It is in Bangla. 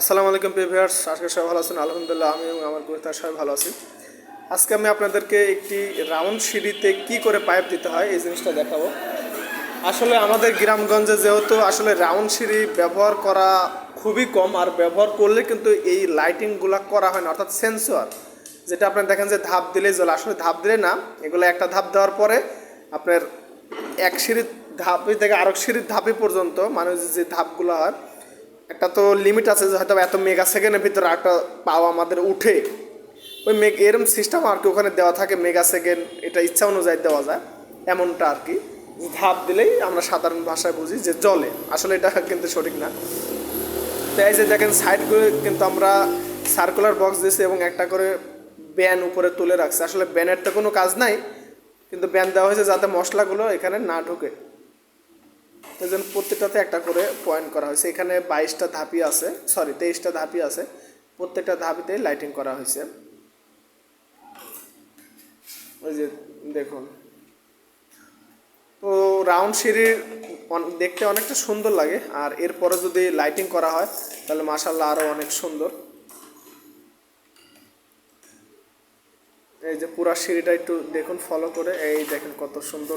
আসসালামু আলাইকুম প্রিভিয়ার্স আজকে সবাই ভালো আছেন। আলহামদুলিল্লাহ আমি এবং আমার গরিতার সবাই ভালো আছি। আজকে আমি আপনাদেরকে একটি রাউন্ড সিঁড়িতে কি করে পাইপ দিতে হয় এই জিনিসটা দেখাবো। আসলে আমাদের গ্রামগঞ্জে যেহেতু আসলে রাউন্ড সিঁড়ি ব্যবহার করা খুবই কম, আর ব্যবহার করলে কিন্তু এই লাইটিংগুলো করা হয় না, অর্থাৎ সেন্সর যেটা আপনার দেখেন যে ধাপ দিলেই জ্বলে। আসলে ধাপ দিলে না, এগুলো একটা ধাপ দেওয়ার পরে আপনার এক সিঁড়ির ধাপি থেকে আরেক সিঁড়ির ধাপি পর্যন্ত মানে যে ধাপগুলো হয় একটা তো লিমিট আছে যে হয়তো এত মেগা সেকেন্ডের ভিতরে একটা পাও আমাদের উঠে। ওই মেগ, এরম সিস্টেম আর কি ওখানে দেওয়া থাকে মেগা সেকেন্ড এটা ইচ্ছা অনুযায়ী দেওয়া যায়, এমনটা আর কি। ধাপ দিলেই আমরা সাধারণ ভাষায় বুঝি যে জলে আসলে এটা কিন্তু সঠিক না। তো এই যে দেখেন সাইডগুলো কিন্তু আমরা সার্কুলার বক্স দিয়েছি এবং একটা করে ব্যান উপরে তুলে রাখছি। আসলে ব্যানের তো কোনো কাজ নাই, কিন্তু ব্যান দেওয়া হয়েছে যাতে মশলাগুলো এখানে না ঢোকে। এই জন্য প্রত্যেকটাতে একটা করে পয়েন্ট করা হয়েছে। এখানে বাইশটা ধাপি আছে সরি তেইশটা ধাপি আছে। প্রত্যেকটা ধাপিতে লাইটিং করা হয়েছে। ওই যে দেখুন। তো রাউন্ড সিঁড়ির দেখতে অনেকটা সুন্দর লাগে। আর এরপরে যদি লাইটিং করা হয়, তাহলে মাসাল্লাহ আরও অনেক সুন্দর। এই যে পুরা সিঁড়িটা একটু দেখুন ফলো করে। এই দেখেন কত সুন্দর